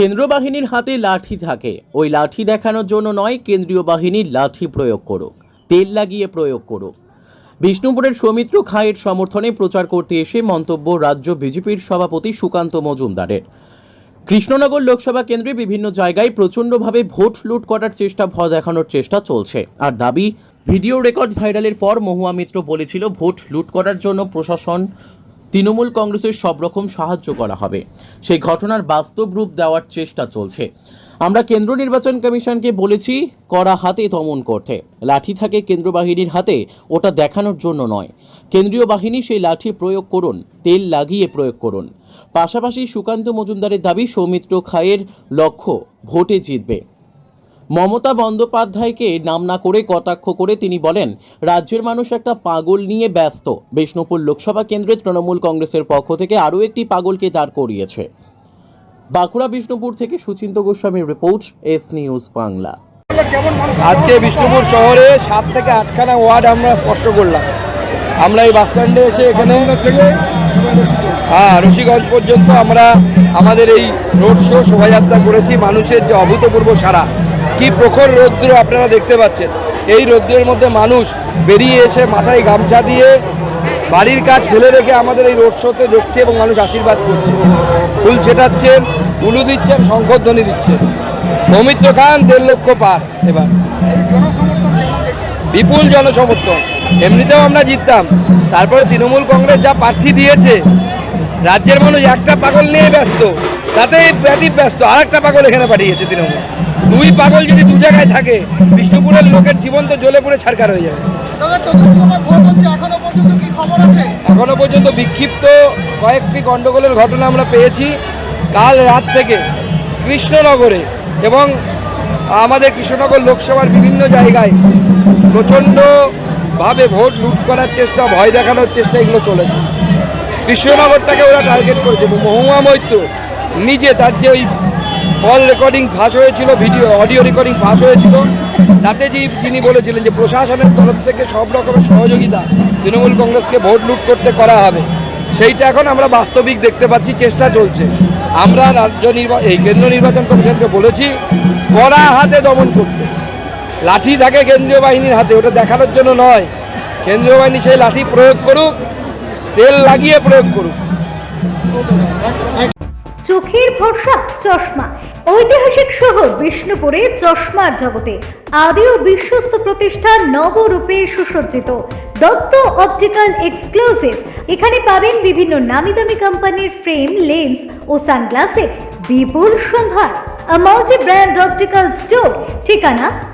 কেন্দ্র বাহিনীর হাতে লাঠি থাকে। ওই লাঠি দেখানোর জন্য নয়, কেন্দ্রীয় বাহিনীর লাঠি প্রয়োগ করুক। তেল লাগিয়ে প্রয়োগ করুক। বিষ্ণুপুরের সৌমিত্র খাঁয়ের সমর্থনে প্রচার করতে এসে মন্তব্য রাজ্য বিজেপির সভাপতি সুকান্ত মজুমদারের। কৃষ্ণনগর লোকসভা কেন্দ্রে বিভিন্ন জায়গায় প্রচণ্ডভাবে ভোট লুট করার চেষ্টা, ভয় দেখানোর চেষ্টা চলছে। আর দাবি, ভিডিও রেকর্ড ভাইরালের পর মহুয়া মিত্র বলেছিল, ভোট লুট করার জন্য প্রশাসন তৃণমূল কংগ্রেসের সব রকম সাহায্য করা হবে। সেই ঘটনার বাস্তব রূপ দেওয়ার চেষ্টা চলছে। আমরা কেন্দ্র নির্বাচন কমিশনকে বলেছি করা হাতে দমন করতে। লাঠি থাকে কেন্দ্র বাহিনীর হাতে, ওটা দেখানোর জন্য নয়। কেন্দ্রীয় বাহিনী সেই লাঠি প্রয়োগ করুন, তেল লাগিয়ে প্রয়োগ করুন। পাশাপাশি সুকান্ত মজুমদারের দাবি, সৌমিত্র খায়ের লক্ষ্য, ভোটে জিতবে। মমতা বন্দ্যোপাধ্যায়কে নাম না করে কটাক্ষ করে তিনি বলেন, রাজ্যের মানুষ একটা পাগল নিয়ে ব্যস্ত। বিষ্ণুপুর লোকসভা কেন্দ্রে তৃণমূল কংগ্রেসের পক্ষ থেকে আরও একটি পাগলকে দাঁড় করিয়েছে। বাঁকুড়া বিষ্ণুপুর থেকে সুচিন্ত গোস্বামীর রিপোর্ট, এস নিউজ বাংলা। আজকে বিষ্ণুপুর শহরে সাত থেকে আটখানা ওয়ার্ড আমরা স্পর্শ করলাম। আমরা এই বাস স্ট্যান্ডে এসে এখানে হ্যাঁ রশিগঞ্জ পর্যন্ত আমরা আমাদের এই রোড শো শোভাযাত্রা করেছি, মানুষের যে অভূতপূর্ব সারা। কি প্রখর রৌদ্র আপনারা দেখতে পাচ্ছেন। এই রৌদ্রের মধ্যে মানুষ বেরিয়ে এসে মাথায় গামছা দিয়ে বাড়ির কাজ ফেলে রেখে আমাদের এই রোড শোতে দেখছে এবং মানুষ আশীর্বাদ করছে। ফুল ছেটাচ্ছেন, উলু দিচ্ছেন, শঙ্করধ্বনি দিচ্ছেন। সৌমিত্র খান, দেড় লক্ষ পার এবার। বিপুল জনসমর্থন। এমনিতেও আমরা জিততাম। তারপরে তৃণমূল কংগ্রেস যা প্রার্থী দিয়েছে রাজ্যের মানুষ একটা পাগল নিয়ে ব্যস্ত তাতেই ব্যাধি ব্যস্ত। আর একটা পাগল এখানে পাঠিয়েছে তৃণমূল। দুই পাগল যদি দু জায়গায় থাকে বিষ্ণুপুরের লোকের জীবন তো জ্বলে পড়ে ছাড়কার হয়ে যাবে। এখনও পর্যন্ত বিক্ষিপ্ত কয়েকটি গণ্ডগোলের ঘটনা আমরা পেয়েছি। কাল রাত থেকে কৃষ্ণনগরে এবং আমাদের কৃষ্ণনগর লোকসভার বিভিন্ন জায়গায় প্রচণ্ডভাবে ভোট লুট করার চেষ্টা, ভয় দেখানোর চেষ্টা এগুলো চলেছে। কৃষ্ণনগরটাকে ওরা টার্গেট করেছে। মহুয়া মৈত্র নিজে তার যে ওই কল রেকর্ডিং ফাঁস হয়েছিল ভিডিও অডিও রেকর্ডিং ফাঁস হয়েছিল, তাতে যে যিনি বলেছিলেন যে প্রশাসনের তরফ থেকে সব রকমের সহযোগিতা তৃণমূল কংগ্রেসকে ভোট লুট করতে করা হবে। সেইটা এখন আমরা বাস্তবিক দেখতে পাচ্ছি, চেষ্টা চলছে। আমরা রাজ্য নির্বাচন এই কেন্দ্র নির্বাচন কমিশনকে বলেছি, কড়া হাতে দমন করতে। লাঠি থাকে কেন্দ্রীয় বাহিনীর হাতে, ওটা দেখানোর জন্য নয়। কেন্দ্রীয় বাহিনী সেই লাঠি প্রয়োগ করুক, তেল লাগিয়ে প্রয়োগ করুক। চোখের ভরসা, চশমা। ঐতিহাসিক শহর বিষ্ণুপুরে চশমার জগতে আদি ও বিশ্বস্ত প্রতিষ্ঠান নবরূপে সুসজ্জিত। Dutta optical exclusive. এখানে পাবেন বিভিন্ন নামি দামি কোম্পানির ফ্রেম, লেন্স ও সানগ্লাসে বিপুল সম্ভার। Multi brand optical store. ঠিকানা